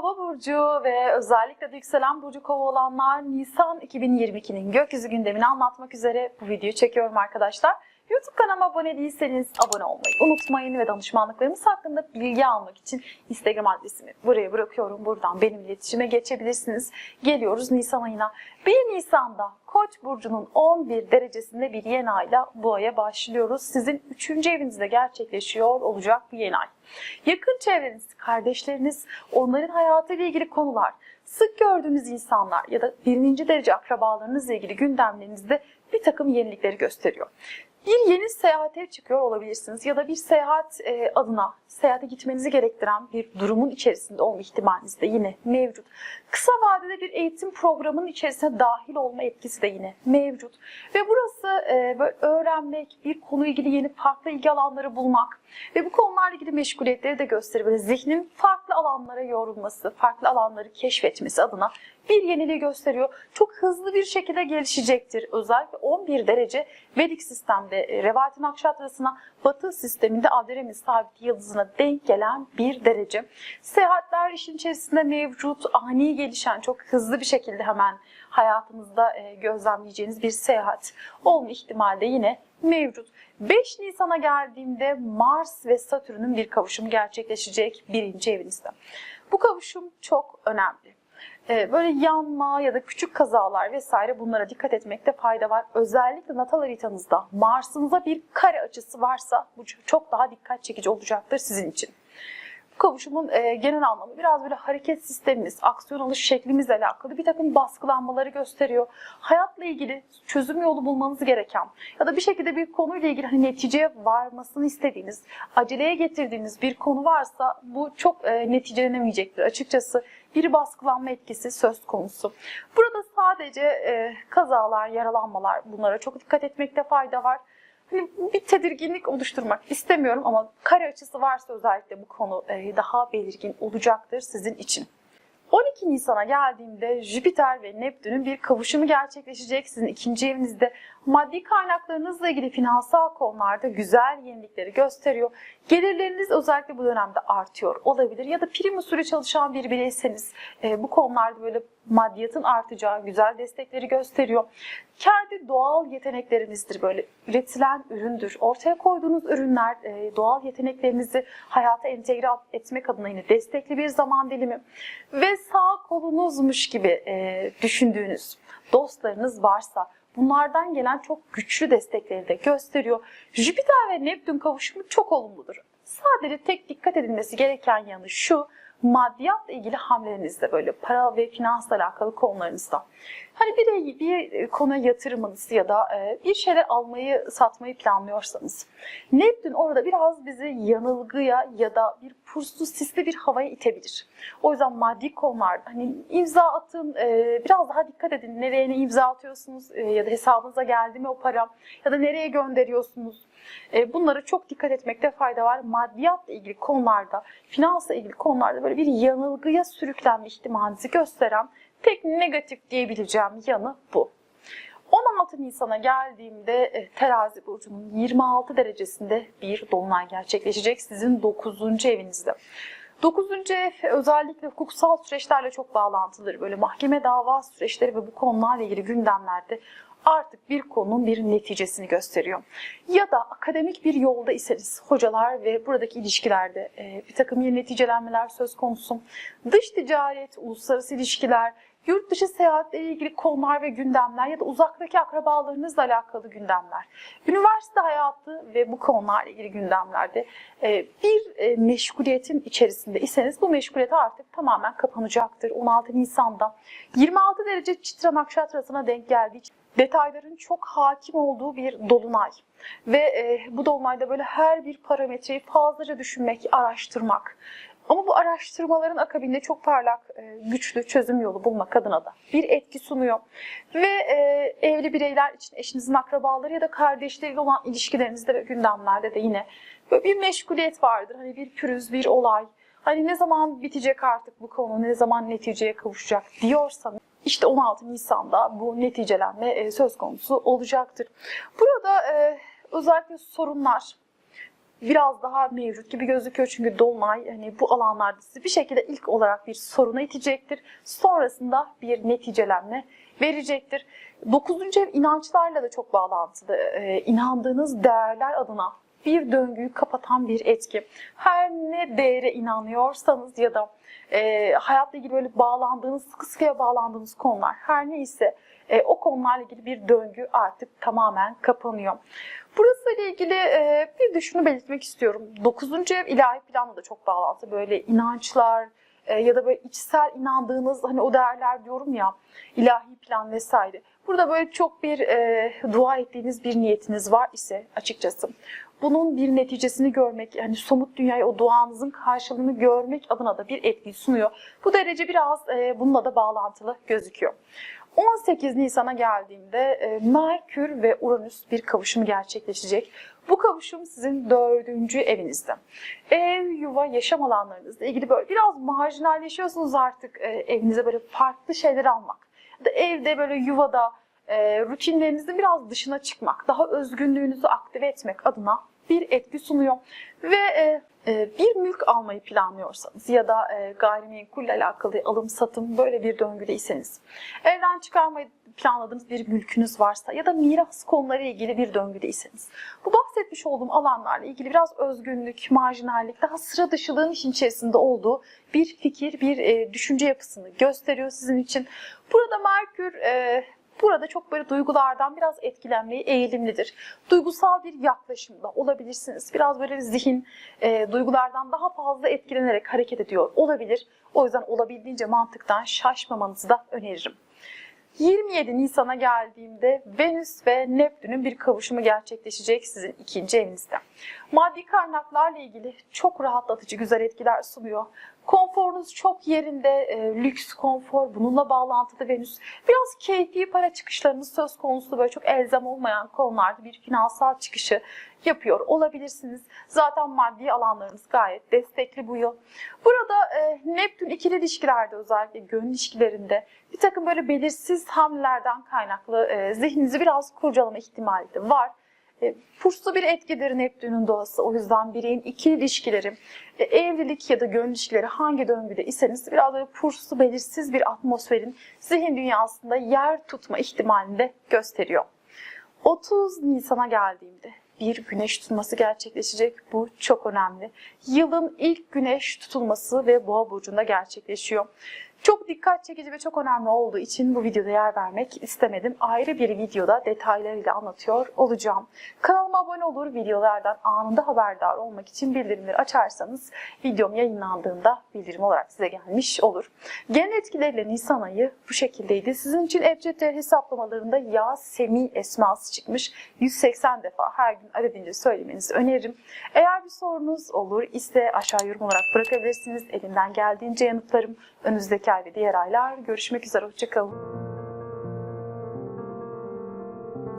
Kova burcu ve özellikle de yükselen burcu kova olanlar Nisan 2022'nin gökyüzü gündemini anlatmak üzere bu videoyu çekiyorum arkadaşlar. YouTube kanalıma abone değilseniz abone olmayı unutmayın ve danışmanlıklarımız hakkında bilgi almak için Instagram adresimi buraya bırakıyorum. Buradan benimle iletişime geçebilirsiniz. Geliyoruz Nisan ayına. 1 Nisan'da Koç burcunun 11 derecesinde bir yeni ayla bu aya başlıyoruz. Sizin 3. evinizde gerçekleşiyor olacak bu yeni ay. Yakın çevreniz, kardeşleriniz, onların hayatıyla ilgili konular, sık gördüğünüz insanlar ya da birinci derece akrabalarınızla ilgili gündemlerinizde bir takım yenilikleri gösteriyor. Bir yeni seyahate çıkıyor olabilirsiniz ya da bir seyahat e, adına seyahate gitmenizi gerektiren bir durumun içerisinde olma ihtimaliniz de yine mevcut. Kısa vadede bir eğitim programının içerisine dahil olma etkisi de yine mevcut. Ve burası e, böyle öğrenmek, bir konuyla ilgili yeni farklı ilgi alanları bulmak ve bu konularla ilgili meşguliyetleri de gösterip böyle zihnin farklı alanlara yorulması, farklı alanları keşfetmesi adına bir yeniliği gösteriyor. Çok hızlı bir şekilde gelişecektir. Özellikle 11 derece Vedik sistemde e, Revati Nakşatrası'na Batı sisteminde Adremi sabit yıldızına denk gelen bir derece. Seyahatler işin içerisinde mevcut, ani gelişen, çok hızlı bir şekilde hemen hayatınızda e, gözlemleyeceğiniz bir seyahat olma ihtimali de yine mevcut. 5 Nisan'a geldiğimde Mars ve Satürn'ün bir kavuşumu gerçekleşecek birinci evinizde. Bu kavuşum çok önemli. Ee, Böyle yanma ya da küçük kazalar vesaire bunlara dikkat etmekte fayda var. Özellikle natal haritanızda Mars'ınıza bir kare açısı varsa bu çok daha dikkat çekici olacaktır sizin için. Bu kavuşumun e, genel anlamı biraz böyle hareket sistemimiz, aksiyon alış şeklimizle alakalı bir takım baskılanmaları gösteriyor. Hayatla ilgili çözüm yolu bulmanız gereken ya da bir şekilde bir konuyla ilgili hani neticeye varmasını istediğiniz, aceleye getirdiğiniz bir konu varsa bu çok e, neticelenemeyecektir açıkçası. Bir baskılanma etkisi söz konusu. Burada sadece e, kazalar, yaralanmalar bunlara çok dikkat etmekte fayda var. Hani bir tedirginlik oluşturmak istemiyorum ama kare açısı varsa özellikle bu konu e, daha belirgin olacaktır sizin için. 12 Nisan'a geldiğimde Jüpiter ve Neptün'ün bir kavuşumu gerçekleşecek sizin ikinci evinizde. Maddi kaynaklarınızla ilgili finansal konularda güzel yenilikleri gösteriyor. Gelirleriniz özellikle bu dönemde artıyor olabilir ya da prim usulü çalışan bir bireyseniz e, bu konularda böyle maddiyatın artacağı güzel destekleri gösteriyor. Kendi doğal yeteneklerinizdir böyle üretilen üründür. Ortaya koyduğunuz ürünler e, doğal yeteneklerinizi hayata entegre etmek adına yine destekli bir zaman dilimi. Ve sağ kolunuzmuş gibi e, düşündüğünüz dostlarınız varsa bunlardan gelen çok güçlü destekleri de gösteriyor. Jüpiter ve Neptün kavuşumu çok olumludur. Sadece tek dikkat edilmesi gereken yanı şu, maddiyatla ilgili hamlelerinizde böyle para ve finansla alakalı konularınızda. Hani bir, bir konuya yatırımınız ya da e, bir şeyler almayı satmayı planlıyorsanız Neptün orada biraz bizi yanılgıya ya da bir puslu sisli bir havaya itebilir. O yüzden maddi konularda hani imza atın e, biraz daha dikkat edin nereye ne imza atıyorsunuz e, ya da hesabınıza geldi mi o para ya da nereye gönderiyorsunuz Bunlara çok dikkat etmekte fayda var. Maddiyatla ilgili konularda, finansla ilgili konularda böyle bir yanılgıya sürüklenme ihtimalinizi gösteren tek negatif diyebileceğim yanı bu. 16 Nisan'a geldiğimde terazi burcunun 26 derecesinde bir dolunay gerçekleşecek sizin 9. evinizde. 9. ev özellikle hukuksal süreçlerle çok bağlantılıdır. Böyle mahkeme dava süreçleri ve bu konularla ilgili gündemlerde artık bir konunun bir neticesini gösteriyor. Ya da akademik bir yolda iseniz hocalar ve buradaki ilişkilerde e, bir takım yeni neticelenmeler söz konusu. Dış ticaret, uluslararası ilişkiler, yurt dışı seyahatle ilgili konular ve gündemler ya da uzaktaki akrabalarınızla alakalı gündemler. Üniversite hayatı ve bu konularla ilgili gündemlerde e, bir e, meşguliyetin içerisinde iseniz bu meşguliyet artık tamamen kapanacaktır. 16 Nisan'da 26 derece Çitra Nakşatrası'na denk geldiği detayların çok hakim olduğu bir dolunay. Ve e, bu dolunayda böyle her bir parametreyi fazlaca düşünmek, araştırmak. Ama bu araştırmaların akabinde çok parlak, e, güçlü çözüm yolu bulmak adına da bir etki sunuyor. Ve e, evli bireyler için eşinizin akrabaları ya da kardeşleriyle olan ilişkilerinizde ve gündemlerde de yine böyle bir meşguliyet vardır. Hani bir pürüz, bir olay. Hani ne zaman bitecek artık bu konu, ne zaman neticeye kavuşacak diyorsanız işte 16 Nisan'da bu neticelenme e, söz konusu olacaktır. Burada özellikle sorunlar, biraz daha mevcut gibi gözüküyor. Çünkü Dolunay hani bu alanlarda sizi bir şekilde ilk olarak bir soruna itecektir. Sonrasında bir neticelenme verecektir. Dokuzuncu ev inançlarla da çok bağlantılı. Ee, inandığınız değerler adına bir döngüyü kapatan bir etki. Her ne değere inanıyorsanız ya da e, hayatla ilgili böyle bağlandığınız, sıkı sıkıya bağlandığınız konular her neyse e, o konularla ilgili bir döngü artık tamamen kapanıyor. Burası ile ilgili e, bir de şunu belirtmek istiyorum. Dokuzuncu ev ilahi planla da çok bağlantı. Böyle inançlar e, ya da böyle içsel inandığınız hani o değerler diyorum ya ilahi plan vesaire. Burada böyle çok bir e, dua ettiğiniz bir niyetiniz var ise açıkçası bunun bir neticesini görmek, yani somut dünyaya o duanızın karşılığını görmek adına da bir etki sunuyor. Bu derece biraz e, bununla da bağlantılı gözüküyor. 18 Nisan'a geldiğimde e, Merkür ve Uranüs bir kavuşum gerçekleşecek. Bu kavuşum sizin dördüncü evinizde. Ev, yuva, yaşam alanlarınızla ilgili böyle biraz marjinalleşiyorsunuz artık e, evinize böyle farklı şeyler almak. Da evde böyle yuvada e, rutinlerinizin biraz dışına çıkmak, daha özgünlüğünüzü aktive etmek adına bir etki sunuyor. Ve e, e, bir mülk almayı planlıyorsanız ya da e, gayrimenkulle alakalı alım satım böyle bir döngüdeyseniz, evden çıkarmayı planladığınız bir mülkünüz varsa ya da miras konuları ilgili bir döngüdeyseniz, bu bahsetmiş olduğum alanlarla ilgili biraz özgünlük, marjinallik, daha sıra dışılığın işin içerisinde olduğu bir fikir, bir e, düşünce yapısını gösteriyor sizin için. Burada Merkür Burada çok böyle duygulardan biraz etkilenmeye eğilimlidir. Duygusal bir yaklaşımda olabilirsiniz. Biraz böyle zihin e, duygulardan daha fazla etkilenerek hareket ediyor olabilir. O yüzden olabildiğince mantıktan şaşmamanızı da öneririm. 27 Nisan'a geldiğimde Venüs ve Neptün'ün bir kavuşumu gerçekleşecek sizin ikinci evinizde. Maddi kaynaklarla ilgili çok rahatlatıcı güzel etkiler sunuyor. Konforunuz çok yerinde, e, lüks konfor, bununla bağlantılı Venüs. Biraz keyfi para çıkışlarınız söz konusu böyle çok elzem olmayan konularda bir finansal çıkışı yapıyor olabilirsiniz. Zaten maddi alanlarınız gayet destekli bu yıl. Burada e, Neptün ikili ilişkilerde özellikle gönül ilişkilerinde bir takım böyle belirsiz hamlelerden kaynaklı e, zihninizi biraz kurcalama ihtimali de var. E, Purslu bir etkidir Neptün'ün doğası. O yüzden bireyin ikili ilişkileri, e, evlilik ya da gönül ilişkileri hangi döngüde iseniz biraz böyle purslu, belirsiz bir atmosferin zihin dünyasında yer tutma ihtimalini de gösteriyor. 30 Nisan'a geldiğimde bir güneş tutulması gerçekleşecek. Bu çok önemli. Yılın ilk güneş tutulması ve boğa burcunda gerçekleşiyor. Çok dikkat çekici ve çok önemli olduğu için bu videoda yer vermek istemedim. Ayrı bir videoda detaylarıyla anlatıyor olacağım. Kanalıma abone olur, videolardan anında haberdar olmak için bildirimleri açarsanız videom yayınlandığında bildirim olarak size gelmiş olur. Genel etkileriyle Nisan ayı bu şekildeydi. Sizin için Ebced hesaplamalarında Ya Semi esması çıkmış. 180 defa her gün adedince söylemenizi öneririm. Eğer bir sorunuz olur ise aşağı yorum olarak bırakabilirsiniz. Elimden geldiğince yanıtlarım. Önümüzdeki ay ve diğer aylar görüşmek üzere. Hoşçakalın.